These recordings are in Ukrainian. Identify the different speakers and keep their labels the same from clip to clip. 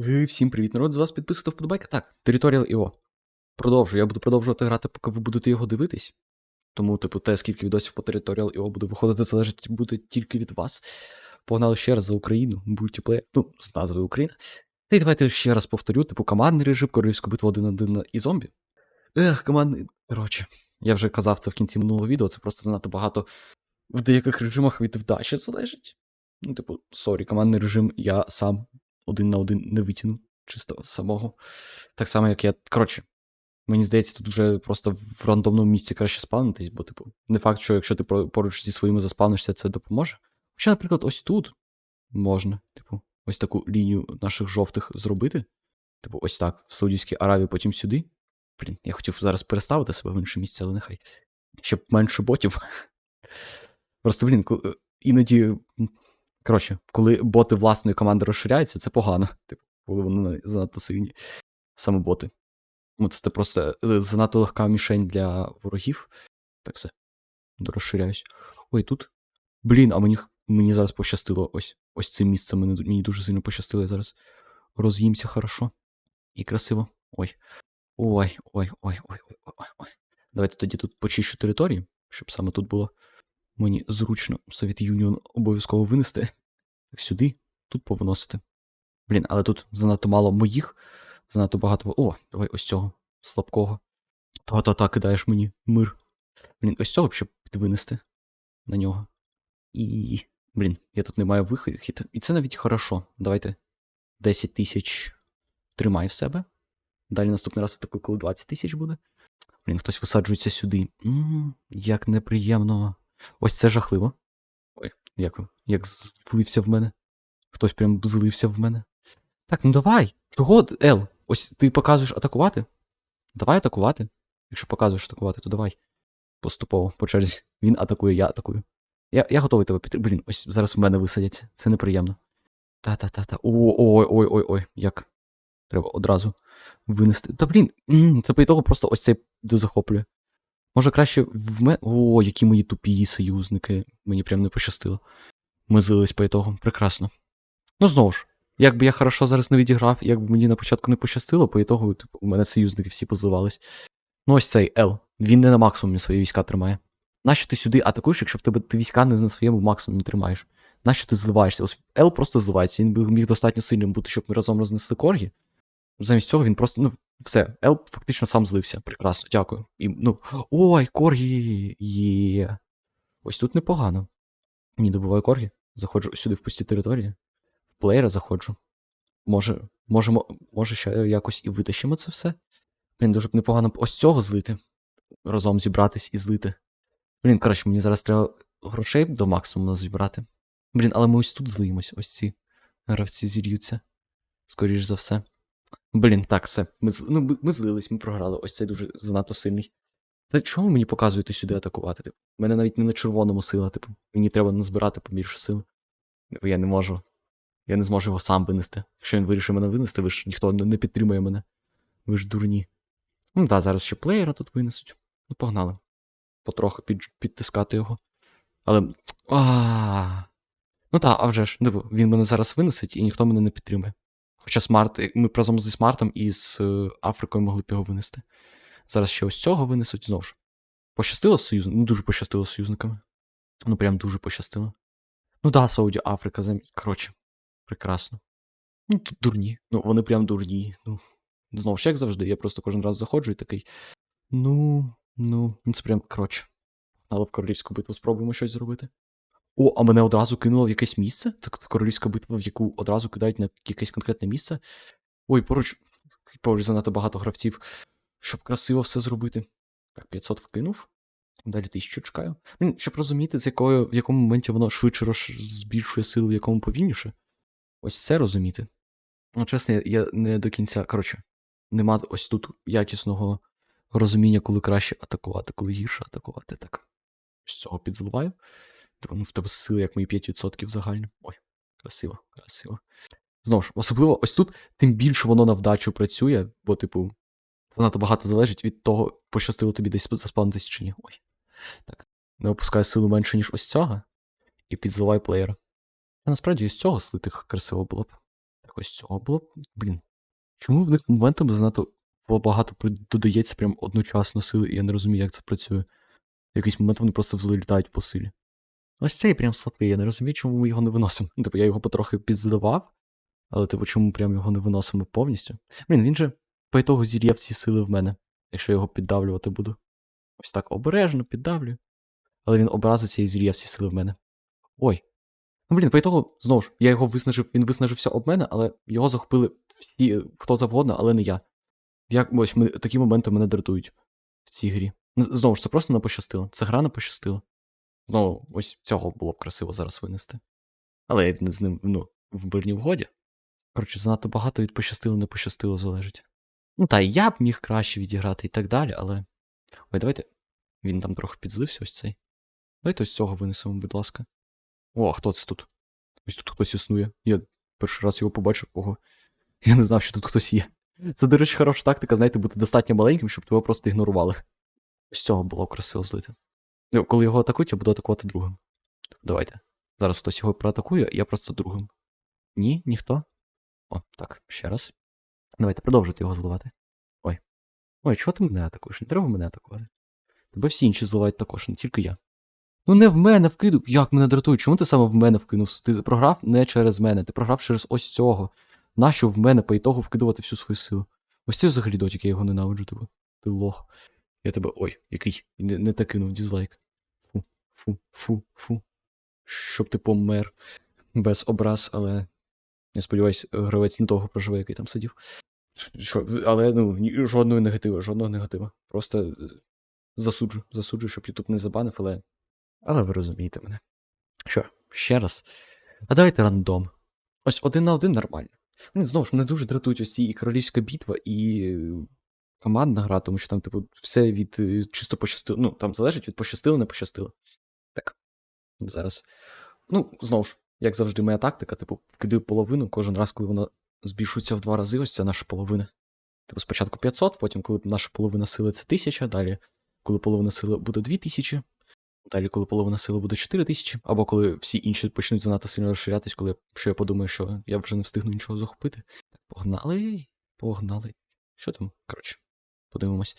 Speaker 1: Е, Всім привіт, народ, з вас підписати вподобайка. Так, Territorial IO. Продовжую. Я буду продовжувати грати, поки ви будете його дивитись. Тому, типу, те, скільки відосів по Territorial IO буде виходити, залежить буде тільки від вас. Погнали ще раз за Україну, мультиплеєр, ну, з назвою Україна. Та й давайте ще раз повторю, типу, командний режим, королівську битву 1-1 і зомбі. Ех, командний. Коротше, я вже казав це в кінці минулого відео, це просто занадто багато в деяких режимах від вдачі залежить. Ну, типу, сорі, командний режим я сам один на один не витягну чисто самого. Так само, як я. Коротше, мені здається, тут вже просто в рандомному місці краще спавнитись, бо, типу, не факт, що якщо ти поруч зі своїми заспавнишся, це допоможе. Хоча, наприклад, ось тут можна, типу, ось таку лінію наших жовтих зробити. Типу, ось так, в Саудівській Аравії, потім сюди. Блін, я хотів зараз переставити себе в інше місце, але нехай. Щоб менше ботів. Просто, блін, е, іноді. Коротше, коли боти власної команди розширяються, це погано. Типу, коли вони занадто сильні. Саме боти. Ну, це просто е, занадто легка мішень для ворогів. Так все. Розширяюсь. Ой, тут. Блін, а мені, мені зараз пощастило. Ось ось цим місцем мені, мені дуже сильно пощастило. Я зараз роз'їмся хорошо. І красиво. Ой. Ой, ой, ой, ой, ой, ой, ой. Давайте тоді тут почищу території, щоб саме тут було мені зручно Совєт Юніон обов'язково винести. Так сюди, тут повиносити. Блін, але тут занадто мало моїх, занадто багато. О, давай ось цього слабкого. Та-та-та, кидаєш мені мир. Блін, ось цього б щоб підвинести на нього. І. Блін, я тут не маю вихід. І це навіть хорошо. Давайте 10 тисяч тримай в себе. Далі наступний раз такий, коли 20 тисяч буде. Блін, хтось висаджується сюди. м як неприємно. Ось це жахливо. Як, як злився в мене. Хтось прям злився в мене. Так, ну давай. Чого, Ел? Ось ти показуєш атакувати? Давай атакувати. Якщо показуєш атакувати, то давай. Поступово, по черзі. Він атакує, я атакую. Я, я готовий тебе підтримати. Блін, ось зараз в мене висадяться. Це неприємно. Та-та-та-та. Ой-ой-ой-ой-ой. Як? Треба одразу винести. Та блін, це по того просто ось цей захоплює. Може краще в мене. О, які мої тупі союзники. Мені прям не пощастило. Ми злились по ітогам. Прекрасно. Ну знову ж, якби я хорошо зараз не відіграв, якби мені на початку не пощастило, по ітогу, типу, у мене союзники всі позливались. Ну ось цей Л. Він не на максимумі свої війська тримає. Нащо ти сюди атакуєш, якщо в тебе ти війська не на своєму максимумі тримаєш? Нащо ти зливаєшся? Ось Л просто зливається. Він би міг достатньо сильним бути, щоб ми разом рознесли коргі. Замість цього він просто. Ну, все, Ел фактично сам злився. Прекрасно, дякую. І, ну, Ой, коргі є. Ось тут непогано. Ні, добуваю коргі. Заходжу сюди в пусті території. В плеєра заходжу. Може, можемо, може, ще якось і витащимо це все. Блін, дуже б непогано б ось цього злити. Разом зібратись і злити. Блін, коротше, мені зараз треба грошей до максимуму зібрати. Блін, але ми ось тут злиємось, ось ці гравці зільються. Скоріш за все. Блін, так, все. Ми, ну, ми злились, ми програли. Ось цей дуже занадто сильний. Та чого ви мені показуєте сюди атакувати? Типу? У мене навіть не на червоному сила, типу, мені треба назбирати побільше сил. Типу, Я не можу. Я не зможу його сам винести. Якщо він вирішить мене винести, ви ж ніхто не підтримує мене. Ви ж дурні. Ну так, зараз ще плеєра тут винесуть. Ну, погнали. Потроху під, підтискати його. Але. А. Ну так, а вже ж, типу, він мене зараз винесить і ніхто мене не підтримує. Хоча смарт, ми разом зі смартом і з е, Африкою могли б його винести. Зараз ще ось цього винесуть знову ж. Пощастило з союзниками? Ну, дуже пощастило з союзниками. Ну, прям дуже пощастило. Ну да, Сауді Африка замість. Коротше, прекрасно. Ну, тут дурні. Ну, вони прям дурні. Ну, знову ж як завжди, я просто кожен раз заходжу і такий. Ну, ну, ну це прям коротше. Але в королівську битву спробуємо щось зробити. О, а мене одразу кинуло в якесь місце? Так королівська битва, в яку одразу кидають на якесь конкретне місце. Ой, поруч, поруч занадто багато гравців, щоб красиво все зробити. Так, 500 вкинув. Далі 1000 чекаю. Щоб розуміти, з якою, в якому моменті воно швидше роз... збільшує силу, в якому повільніше. Ось це розуміти. Ну, чесно, я, не до кінця. Коротше, нема ось тут якісного розуміння, коли краще атакувати, коли гірше атакувати. Так. З цього підзливаю. Типу, ну, в тебе сили, як мої 5% загально. Ой, красиво, красиво. Знову ж, особливо ось тут, тим більше воно на вдачу працює, бо, типу, занадто багато залежить від того, пощастило тобі десь заспавнитись чи ні. Ой. Так. Не опускаю силу менше, ніж ось цього, і підзливаю плеєра. А насправді із цього слити красиво було б. Так ось цього було. б- Блін. Чому в них моментами занадто багато додається прям одночасно сили, і я не розумію, як це працює. В якийсь момент вони просто взлітають по силі. Ось цей прям слабкий, я не розумію, чому ми його не виносимо. Типу, я його потрохи підзадавав, але типу, чому прям його не виносимо повністю? Блін, він же по ітогу зір'є всі сили в мене, якщо я його піддавлювати буду. Ось так обережно піддавлю. Але він образиться і зір'є всі сили в мене. Ой. Ну, блін, по ітогу, знову ж, я його виснажив, він виснажився об мене, але його захопили всі, хто завгодно, але не я. Як ось ми, такі моменти мене дратують в цій грі. Знову ж, це просто не пощастило. Це гра не пощастила. Знову, ось цього було б красиво зараз винести. Але я з ним, ну, в мирній вгоді. Коротше, занадто багато від пощастило, не пощастило залежить. Ну та я б міг краще відіграти і так далі, але. Ой, давайте. Він там трохи підзлився, ось цей. Давайте ось цього винесемо, будь ласка. О, а хто це тут? Ось тут хтось існує. Я перший раз його побачив, ого. Я не знав, що тут хтось є. Це, до речі, хороша тактика, знаєте, бути достатньо маленьким, щоб тебе просто ігнорували. Ось цього було красиво злити. Ну, Коли його атакують, я буду атакувати другим. Давайте. Зараз хтось його проатакує, я просто другим. Ні, ніхто. О, так, ще раз. Давайте продовжуйте його зливати. Ой. Ой, чого ти мене атакуєш? Не треба мене атакувати. Тебе всі інші зливають також, не тільки я. Ну не в мене вкиду. Як мене дратує? Чому ти саме в мене вкинув? Ти програв не через мене, ти програв через ось цього. Нащо в мене по ітогу вкидувати всю свою силу? Ось це взагалі дотик, я його ненавиджу тебе. Ти лох. Я тебе. Ой, який. Не, не так кинув дізлайк. Фу, фу, фу, фу. Щоб ти помер. Без образ, але. Я сподіваюсь, гравець не того проживе, який там сидів. Що, але ну, жодної негативи, жодного негатива. Просто е, засуджу, засуджу, щоб Ютуб не забанив, але. Але ви розумієте мене. Що, ще раз. А давайте рандом. Ось один на один нормально. Ну, знову ж мене дуже дратують ось ці і королівська битва, і е, командна гра, тому що там, типу, все від е, чисто пощастило. Ну, там залежить від пощастило, не пощастило. Так. Зараз. Ну, знову ж, як завжди, моя тактика, типу, вкидаю половину кожен раз, коли вона збільшується в два рази, ось це наша половина. Типу, спочатку 500, потім, коли наша половина сили це 1000, далі, коли половина сили буде 2000, далі, коли половина сили буде 4000, або коли всі інші почнуть занадто сильно розширятись, коли що я подумаю, що я вже не встигну нічого захопити. Так, погнали, погнали. Що там? Коротше, подивимось.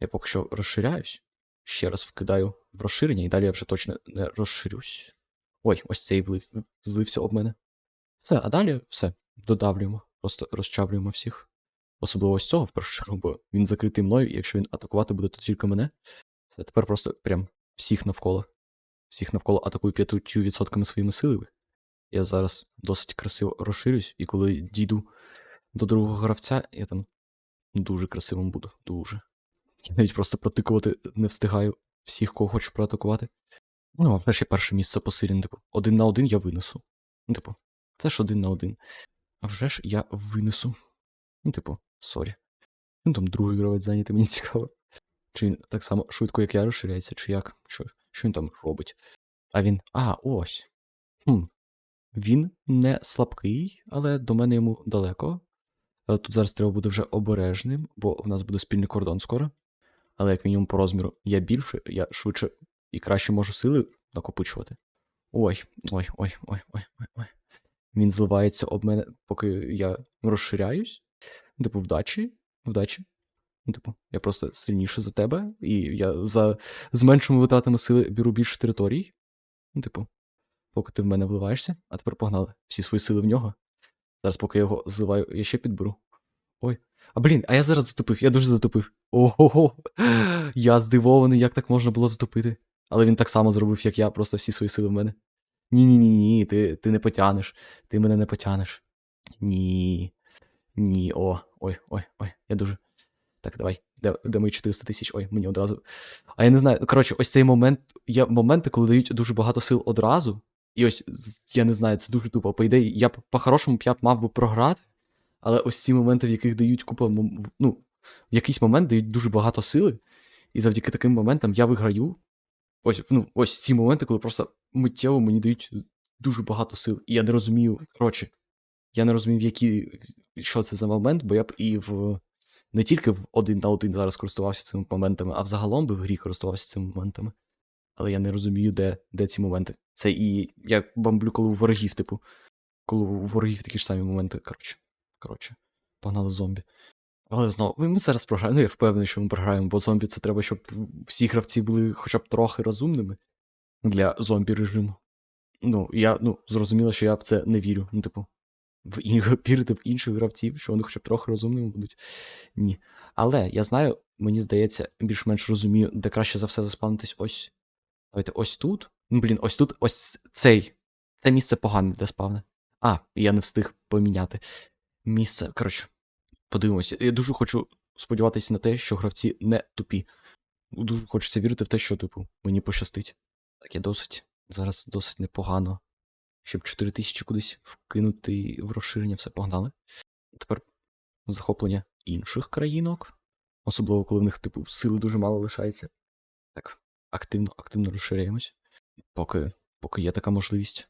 Speaker 1: Я поки що розширяюсь. Ще раз вкидаю в розширення, і далі я вже точно не розширюсь. Ой, ось цей влив, злився об мене. Все, а далі все. Додавлюємо, просто розчавлюємо всіх. Особливо ось цього в першу чергу, бо він закритий мною, і якщо він атакувати буде, то тільки мене. Все, тепер просто прям всіх навколо. Всіх навколо атакую 5% своїми силами. Я зараз досить красиво розширюсь, і коли дійду до другого гравця, я там дуже красивим буду. Дуже. Я навіть просто протикувати не встигаю всіх, кого хочу проатакувати. Ну, а ж я перше місце по силі, ну, типу, один на один я винесу. Ну, типу, це ж один на один. А вже ж я винесу. Ну, типу, сорі. Ну там другий гравець зайнятий, мені цікаво. Чи він так само швидко, як я розширяється, чи як? Що, що він там робить? А він. А, ось. Хм. Він не слабкий, але до мене йому далеко. Але тут зараз треба бути вже обережним, бо в нас буде спільний кордон скоро. Але як мінімум по розміру я більше, я швидше і краще можу сили накопичувати. Ой, ой, ой, ой, ой, ой, ой. Він зливається об мене, поки я розширяюсь. Типу, вдачі, вдачі. Ну, типу, я просто сильніше за тебе, і я за з меншими витратами сили беру більше територій. Ну, типу, поки ти в мене вливаєшся, а тепер погнали. Всі свої сили в нього. Зараз, поки я його зливаю, я ще підберу. Ой. А блін, а я зараз затупив, я дуже затупив. Ого. Я здивований, як так можна було затопити. Але він так само зробив, як я, просто всі свої сили в мене. Ні-ні-ні, ні, ти, ти не потянеш. Ти мене не потянеш. Ні. Ні, о, ой, ой, ой, я дуже. Так, давай. Де, де мої 400 тисяч? Ой, мені одразу. А я не знаю. Коротше, ось цей момент. Є моменти, коли дають дуже багато сил одразу. І ось, я не знаю, це дуже тупо. По ідеї, я б по-хорошому я б мав би програти. Але ось ці моменти, в яких дають купа. Ну, в якийсь момент дають дуже багато сили. І завдяки таким моментам я виграю. Ось, ну, ось ці моменти, коли просто миттєво мені дають дуже багато сил. І я не розумію. Коротше, я не розумів, які, що це за момент, бо я б і в не тільки в один на один зараз користувався цими моментами, а взагалом би в грі користувався цими моментами. Але я не розумію, де, де ці моменти. Це і як бамблю, коли у ворогів, типу. коли у ворогів такі ж самі моменти. Коротше, коротше, погнали зомбі. Але знову, ми зараз програємо. Ну, я впевнений, що ми програємо, бо зомбі це треба, щоб всі гравці були хоча б трохи розумними для зомбі режиму. Ну, я ну, зрозуміло, що я в це не вірю. Ну, типу, в ін... вірити в інших гравців, що вони хоча б трохи розумними будуть. Ні. Але я знаю, мені здається, більш-менш розумію, де краще за все заспавнитись ось. Давайте ось тут. Ну, блін, ось тут, ось цей. Це місце погане для спавни. А, я не встиг поміняти. Місце. Коротше, подивимося. Я дуже хочу сподіватися на те, що гравці не тупі. Дуже хочеться вірити в те, що, типу, мені пощастить. Так, я досить. Зараз досить непогано. Щоб 4 тисячі кудись вкинути в розширення, все погнали. Тепер захоплення інших країнок. Особливо, коли в них, типу, сили дуже мало лишається. Так, активно, активно розширяємось. Поки, поки є така можливість.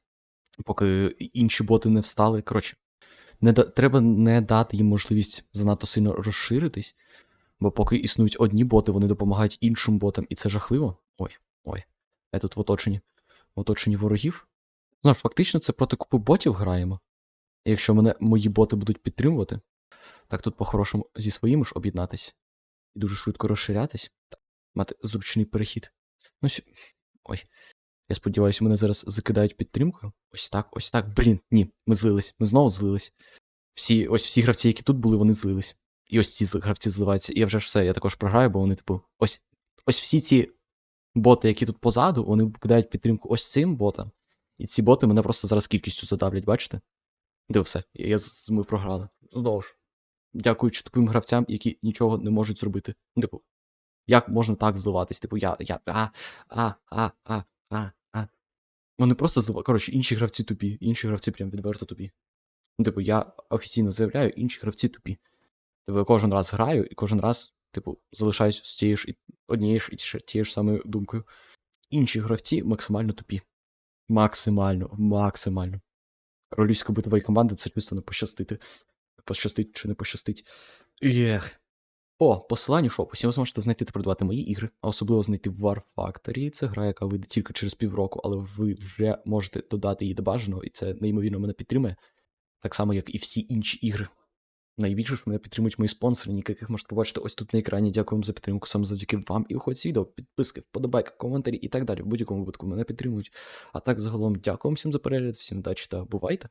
Speaker 1: Поки інші боти не встали. Коротше, не да, треба не дати їм можливість занадто сильно розширитись. Бо поки існують одні боти, вони допомагають іншим ботам, і це жахливо. Ой, ой. Я тут в оточенні. В оточенні ворогів. Ж, фактично, це проти купи ботів граємо. І якщо мене мої боти будуть підтримувати, так тут по-хорошому зі своїми ж об'єднатись. І дуже швидко розширятись. Так, мати зручний перехід. Ну, сю... Ой. Я сподіваюся, мене зараз закидають підтримкою. Ось так, ось так. Блін, ні, ми злились. Ми знову злились. Всі, ось всі гравці, які тут були, вони злились. І ось ці гравці зливаються. І я вже ж все, я також програю, бо вони, типу, ось, ось всі ці боти, які тут позаду, вони кидають підтримку ось цим ботам. І ці боти мене просто зараз кількістю задавлять, бачите? Де все, я, ми програли. Знову ж. Дякуючи тупим гравцям, які нічого не можуть зробити. Типу, як можна так зливатись? Типу, я. я а, а, а, а, а, а. Вони просто зливають. Коротше, інші гравці тупі, інші гравці прям відверто тупі. Ну, типу, я офіційно заявляю, інші гравці тупі. Типу, я кожен раз граю і кожен раз, типу, залишаюсь з тією ж однією ж і тією ж самою думкою. Інші гравці максимально тупі. Максимально, максимально. Королівська битва і команда це чисто не пощастити. Пощастить чи не пощастить. Ех. По посиланню в описі ви зможете знайти та придбати мої ігри, а особливо знайти War Factory. Це гра, яка вийде тільки через півроку, але ви вже можете додати її до бажаного, і це неймовірно мене підтримує. Так само, як і всі інші ігри. Найбільше ж мене підтримують мої спонсори, ніяких можете побачити ось тут на екрані. Дякую вам за підтримку саме завдяки вам. І виходить відео, підписки, вподобайки, коментарі і так далі. В будь-якому випадку мене підтримують. А так загалом дякую всім за перегляд, всім удачі та бувайте!